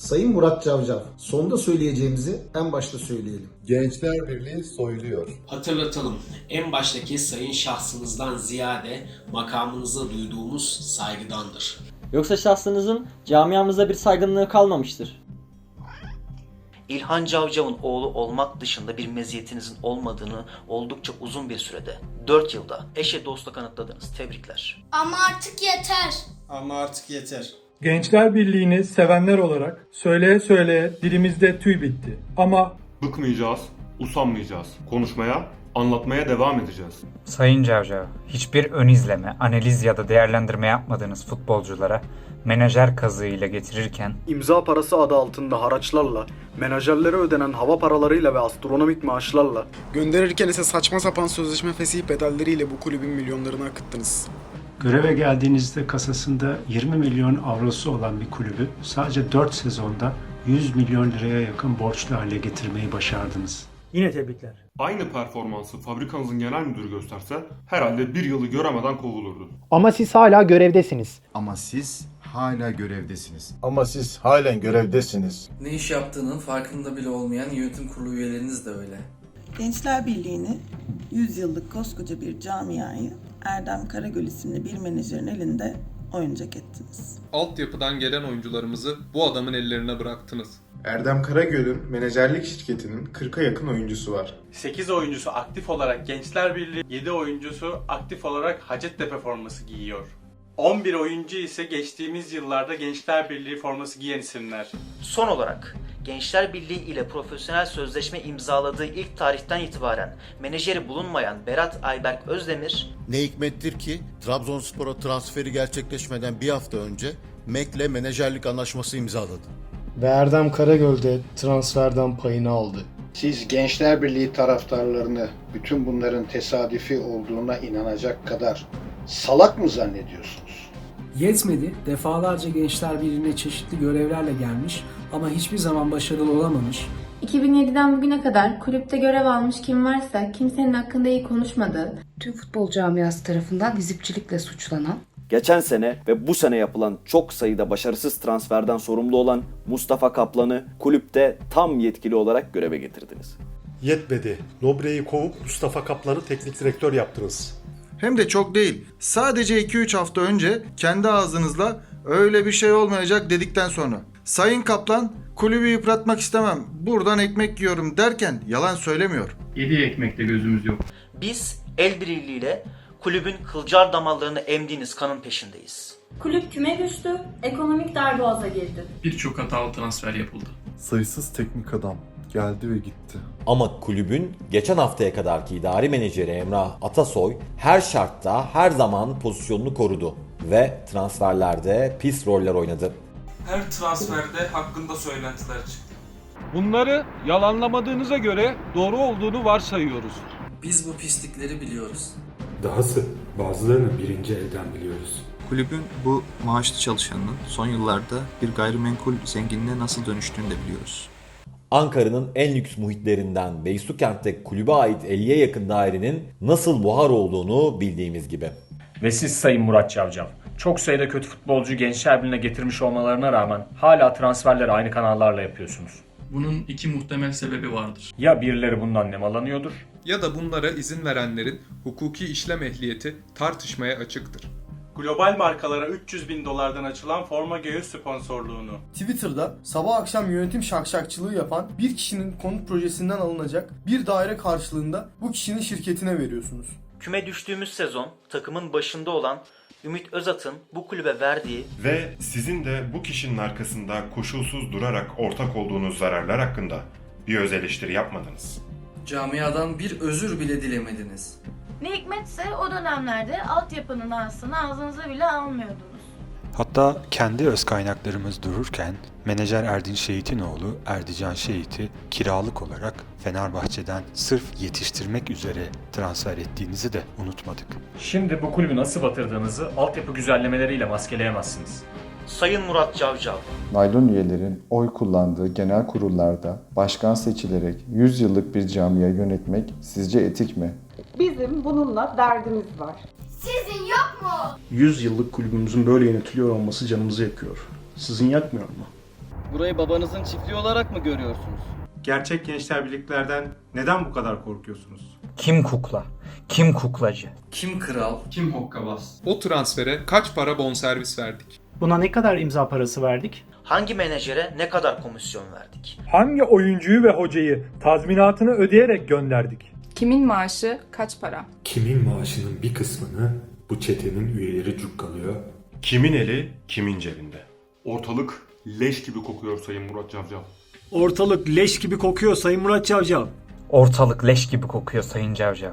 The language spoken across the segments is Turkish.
Sayın Murat Cavcav, sonda söyleyeceğimizi en başta söyleyelim. Gençler Birliği soyluyor. Hatırlatalım, en baştaki sayın şahsınızdan ziyade makamınıza duyduğumuz saygıdandır. Yoksa şahsınızın camiamıza bir saygınlığı kalmamıştır. İlhan Cavcav'ın oğlu olmak dışında bir meziyetinizin olmadığını oldukça uzun bir sürede, 4 yılda eşe dosta kanıtladınız. Tebrikler. Ama artık yeter. Ama artık yeter. Gençler Birliği'ni sevenler olarak söyleye söyleye dilimizde tüy bitti. Ama Bıkmayacağız, usanmayacağız. Konuşmaya, anlatmaya devam edeceğiz. Sayın Cavcav, hiçbir ön izleme, analiz ya da değerlendirme yapmadığınız futbolculara menajer kazığıyla getirirken İmza parası adı altında haraçlarla, menajerlere ödenen hava paralarıyla ve astronomik maaşlarla Gönderirken ise saçma sapan sözleşme fesih bedelleriyle bu kulübün milyonlarını akıttınız. Göreve geldiğinizde kasasında 20 milyon avrosu olan bir kulübü sadece 4 sezonda 100 milyon liraya yakın borçlu hale getirmeyi başardınız. yine tebrikler. Aynı performansı fabrikanızın genel müdürü gösterse herhalde bir yılı göremeden kovulurdu. Ama siz hala görevdesiniz. Ama siz hala görevdesiniz. Ama siz halen görevdesiniz. Ne iş yaptığının farkında bile olmayan yönetim kurulu üyeleriniz de öyle. Gençler Birliği'ni 100 yıllık koskoca bir camiayı Erdem Karagöl isimli bir menajerin elinde oyuncak ettiniz. Altyapıdan gelen oyuncularımızı bu adamın ellerine bıraktınız. Erdem Karagöl'ün menajerlik şirketinin 40'a yakın oyuncusu var. 8 oyuncusu aktif olarak Gençler Birliği, 7 oyuncusu aktif olarak Hacettepe forması giyiyor. 11 oyuncu ise geçtiğimiz yıllarda Gençler Birliği forması giyen isimler. Son olarak Gençler Birliği ile profesyonel sözleşme imzaladığı ilk tarihten itibaren menajeri bulunmayan Berat Ayberk Özdemir Ne hikmettir ki Trabzonspor'a transferi gerçekleşmeden bir hafta önce Mek'le menajerlik anlaşması imzaladı. Ve Erdem Karagöl'de transferden payını aldı. Siz Gençler Birliği taraftarlarını bütün bunların tesadüfi olduğuna inanacak kadar salak mı zannediyorsunuz? Yetmedi. Defalarca Gençler Birliği'ne çeşitli görevlerle gelmiş ama hiçbir zaman başarılı olamamış. 2007'den bugüne kadar kulüpte görev almış kim varsa kimsenin hakkında iyi konuşmadığı, tüm futbol camiası tarafından hizipçilikle suçlanan, Geçen sene ve bu sene yapılan çok sayıda başarısız transferden sorumlu olan Mustafa Kaplan'ı kulüpte tam yetkili olarak göreve getirdiniz. Yetmedi. Nobre'yi kovup Mustafa Kaplan'ı teknik direktör yaptınız. Hem de çok değil. Sadece 2-3 hafta önce kendi ağzınızla öyle bir şey olmayacak dedikten sonra. Sayın Kaplan kulübü yıpratmak istemem buradan ekmek yiyorum derken yalan söylemiyor. Yedi ekmekte gözümüz yok. biz el birliğiyle kulübün kılcal damarlarını emdiğiniz kanın peşindeyiz. kulüp küme düştü, ekonomik darboğaza girdi. Birçok hatalı transfer yapıldı. Sayısız teknik adam geldi ve gitti. Ama kulübün geçen haftaya kadarki idari menajeri Emrah Atasoy her şartta her zaman pozisyonunu korudu ve transferlerde pis roller oynadı. Her transferde hakkında söylentiler çıktı. Bunları yalanlamadığınıza göre doğru olduğunu varsayıyoruz. Biz bu pislikleri biliyoruz. Dahası bazılarını birinci elden biliyoruz. Kulübün bu maaşlı çalışanının son yıllarda bir gayrimenkul zenginliğe nasıl dönüştüğünü de biliyoruz. Ankara'nın en lüks muhitlerinden Beysukent'te kulübe ait 50'ye yakın dairenin nasıl buhar olduğunu bildiğimiz gibi. Ve siz Sayın Murat Cavcav, çok sayıda kötü futbolcu Gençler Birliği'ne getirmiş olmalarına rağmen hala transferleri aynı kanallarla yapıyorsunuz. Bunun iki muhtemel sebebi vardır. Ya birileri bundan nemalanıyordur Ya da bunlara izin verenlerin hukuki işlem ehliyeti tartışmaya açıktır. Global markalara 300 bin dolardan açılan forma göğüs sponsorluğunu. Twitter'da sabah akşam yönetim şakşakçılığı yapan bir kişinin konut projesinden alınacak bir daire karşılığında bu kişinin şirketine veriyorsunuz. Küme düştüğümüz sezon takımın başında olan Ümit Özat'ın bu kulübe verdiği Ve sizin de bu kişinin arkasında koşulsuz durarak ortak olduğunuz zararlar hakkında bir öz eleştiri yapmadınız. Camiadan bir özür bile dilemediniz. Ne hikmetse o dönemlerde altyapının aslını ağzınıza bile almıyordunuz. Hatta kendi öz kaynaklarımız dururken menajer Erdinç Şehit'in oğlu Erdican Şehit'i kiralık olarak Fenerbahçe'den sırf yetiştirmek üzere transfer ettiğinizi de unutmadık. Şimdi bu kulübü nasıl batırdığınızı altyapı güzellemeleriyle maskeleyemezsiniz. Sayın Murat Cavcav Naylon üyelerin oy kullandığı genel kurullarda başkan seçilerek 100 yıllık bir camia yönetmek sizce etik mi? Bizim bununla derdimiz var. Sizin yok mu? 100 yıllık kulübümüzün böyle yönetiliyor olması canımızı yakıyor. Sizin yakmıyor mu? Burayı babanızın çiftliği olarak mı görüyorsunuz? Gerçek gençler birliklerden neden bu kadar korkuyorsunuz? Kim kukla? Kim kuklacı? Kim kral? Kim hokkabaz? O transfere kaç para bonservis verdik? Buna ne kadar imza parası verdik? Hangi menajere ne kadar komisyon verdik? Hangi oyuncuyu ve hocayı tazminatını ödeyerek gönderdik? Kimin maaşı kaç para? Kimin maaşının bir kısmını bu çetenin üyeleri cukkalıyor? Kimin eli kimin cebinde? Ortalık leş gibi kokuyor Sayın Murat Cavcav. Ortalık leş gibi kokuyor Sayın Murat Çavcav. Ortalık leş gibi kokuyor Sayın Cavcav.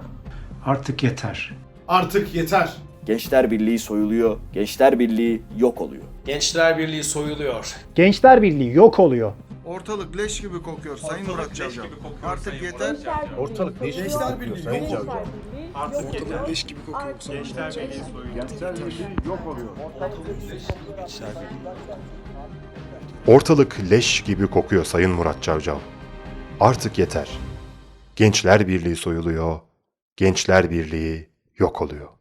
Artık yeter. Artık yeter. Gençler Birliği soyuluyor, Gençler Birliği yok oluyor. Gençler Birliği soyuluyor. Gençler Birliği yok oluyor. Ortalık leş gibi kokuyor Sayın Murat Cavcav. Artık yeter. Ortalık leş gibi kokuyor Sayın Cavcav. Artık yeter. Leş gibi kokuyor. Gençler Birliği. Ortalık leş gibi kokuyor Sayın Murat Cavcav. Artık yeter. Gençler Birliği soyuluyor, Gençler Birliği yok oluyor.